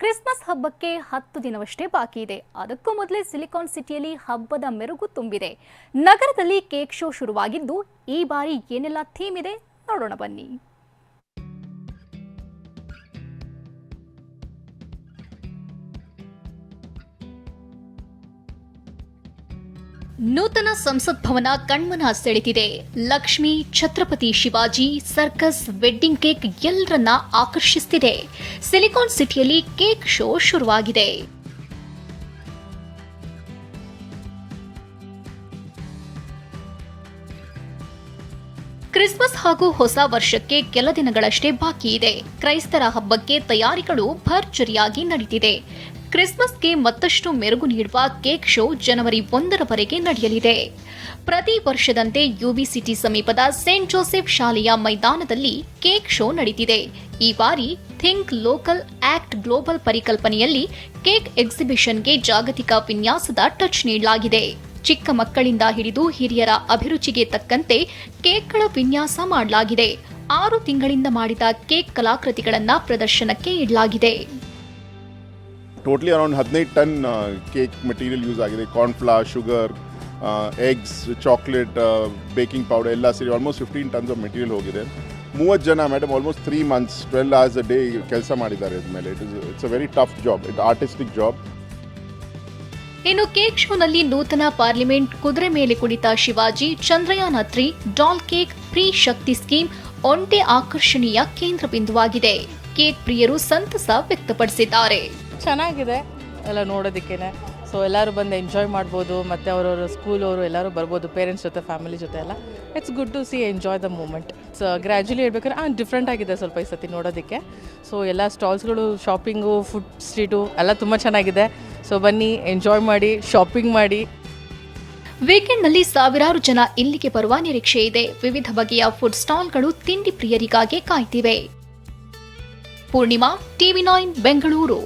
Christmas ಹಬ್ಬಕ್ಕೆ ಹತ್ತು ದಿನವಷ್ಟೇ ಬಾಕಿ ಇದೆ. ಅದಕ್ಕೂ ಮೊದಲೇ ಸಿಲಿಕಾನ್ ಸಿಟಿಯಲ್ಲಿ ಹಬ್ಬದ ಮೆರುಗು ತುಂಬಿದೆ. ನಗರದಲ್ಲಿ ಕೇಕ್ ಶೋ ಶುರುವಾಗಿದ್ದು, ಈ ಬಾರಿ ಏನೆಲ್ಲ ಥೀಮ್ ಇದೆ ನೋಡೋಣ ಬನ್ನಿ. ನೂತನ ಸಂಸತ್ ಭವನ ಕಣ್ಮನ ಸೆಳೆದಿದೆ. Lakshmi, Chhatrapati Shivaji, circus, wedding cake ಎಲ್ಲರನ್ನ ಆಕರ್ಷಿಸುತ್ತಿದೆ ಸಿಲಿಕಾನ್ ಸಿಟಿಯಲ್ಲಿ ಕೇಕ್ ಶೋ ಶುರುವಾಗಿದೆ. ಕ್ರಿಸ್ಮಸ್ ಹಾಗೂ ಹೊಸ ವರ್ಷಕ್ಕೆ ಕೆಲ ದಿನಗಳಷ್ಟೇ ಬಾಕಿ ಇದೆ ಕ್ರೈಸ್ತರ ಹಬ್ಬಕ್ಕೆ ತಯಾರಿಗಳು ಭರ್ಜರಿಯಾಗಿ ನಡೆದಿದೆ ಕ್ರಿಸ್ಮಸ್ಗೆ ಮತ್ತಷ್ಟು ಮೆರುಗು ನೀಡುವ ಕೇಕ್ ಶೋ ಜನವರಿ ಒಂದರವರೆಗೆ ನಡೆಯಲಿದೆ. ಪ್ರತಿ ವರ್ಷದಂತೆ ಯುಬಿ ಸಿಟಿ ಸಮೀಪದ ಸೇಂಟ್ ಜೋಸೆಫ್ ಶಾಲೆಯ ಮೈದಾನದಲ್ಲಿ ಕೇಕ್ ಶೋ ನಡೆದಿದೆ ಈ ಬಾರಿ ಥಿಂಕ್ ಲೋಕಲ್ ಆಕ್ಟ್ ಗ್ಲೋಬಲ್ ಪರಿಕಲ್ಪನೆಯಲ್ಲಿ ಕೇಕ್ ಎಕ್ಸಿಬಿಷನ್ಗೆ ಜಾಗತಿಕ ವಿನ್ಯಾಸದ ಟಚ್ ನೀಡಲಾಗಿದೆ. ಚಿಕ್ಕ ಮಕ್ಕಳಿಂದ ಹಿಡಿದು ಹಿರಿಯರ ಅಭಿರುಚಿಗೆ ತಕ್ಕಂತೆ ಕೇಕ್ಗಳ ವಿನ್ಯಾಸ ಮಾಡಲಾಗಿದೆ. ಆರು ತಿಂಗಳಿಂದ ಮಾಡಿದ ಕೇಕ್ ಕಲಾಕೃತಿಗಳನ್ನು ಪ್ರದರ್ಶನಕ್ಕೆ ಇಡಲಾಗಿದೆ. ಟೋಟ್ಲಿ ಅರೌಂಡ್ ಹದಿನೈದು ಟನ್ ಕೇಕ್ ಮೆಟೀರಿಯಲ್ ಯೂಸ್ ಆಗಿದೆ. Cornflour sugar eggs chocolate baking powder ಎಲ್ಲ ಸೇರಿ almost fifteen tons of material ಹೋಗಿದೆ. ಮೂವತ್ತು ಜನ madam almost three months twelve hours a day ಕೆಲಸ ಮಾಡಿದ್ದಾರೆ ಇದ್ಮೇಲೆ it is it's a very tough job it artistic job ಇನ್ನು ಕೇಕ್ ಶೋನಲ್ಲಿ ನೂತನ ಪಾರ್ಲಿಮೆಂಟ್ ಕುದುರೆ ಮೇಲೆ ಕುಳಿತ Shivaji Chandrayaan three doll cake free Shakti scheme ಒಂಟೆ ಆಕರ್ಷಣೀಯ ಕೇಂದ್ರ ಬಿಂದುವಾಗಿದೆ. ಕೇಕ್ ಪ್ರಿಯರು ಸಂತಸ ವ್ಯಕ್ತಪಡಿಸಿದ್ದಾರೆ. ಚೆನ್ನಾಗಿದೆ ಎಲ್ಲ ನೋಡೋದಕ್ಕೇನೆ. ಸೊ ಎಲ್ಲರೂ ಬಂದು ಎಂಜಾಯ್ ಮಾಡ್ಬೋದು, ಮತ್ತು ಅವರವ್ರ ಸ್ಕೂಲ್ ಅವರು ಎಲ್ಲರೂ ಬರ್ಬೋದು ಪೇರೆಂಟ್ಸ್ ಜೊತೆ ಫ್ಯಾಮಿಲಿ ಜೊತೆ ಎಲ್ಲ. It's good to see enjoy the moment so gradually ಹೇಳ್ಬೇಕಾದ್ರೆ ಹಾಂ ಡಿಫ್ರೆಂಟ್ ಆಗಿದೆ ಸ್ವಲ್ಪ ಈ ಸತಿ ನೋಡೋದಕ್ಕೆ. ಸೊ ಎಲ್ಲ ಸ್ಟಾಲ್ಸ್ಗಳು ಶಾಪಿಂಗು ಫುಡ್ ಸ್ಟ್ರೀಟು ಎಲ್ಲ ತುಂಬ ಚೆನ್ನಾಗಿದೆ. ಸೊ ಬನ್ನಿ ಎಂಜಾಯ್ ಮಾಡಿ ಶಾಪಿಂಗ್ ಮಾಡಿ. ವೀಕೆಂಡ್ನಲ್ಲಿ ಸಾವಿರಾರು ಜನ ಇಲ್ಲಿಗೆ ಬರುವ ನಿರೀಕ್ಷೆ ಇದೆ. ವಿವಿಧ ಬಗೆಯ ಫುಡ್ ಸ್ಟಾಲ್ಗಳು ತಿಂಡಿ ಪ್ರಿಯರಿಗಾಗಿ ಕಾಯ್ತಿವೆ. Purnima, TV nine, Bengaluru.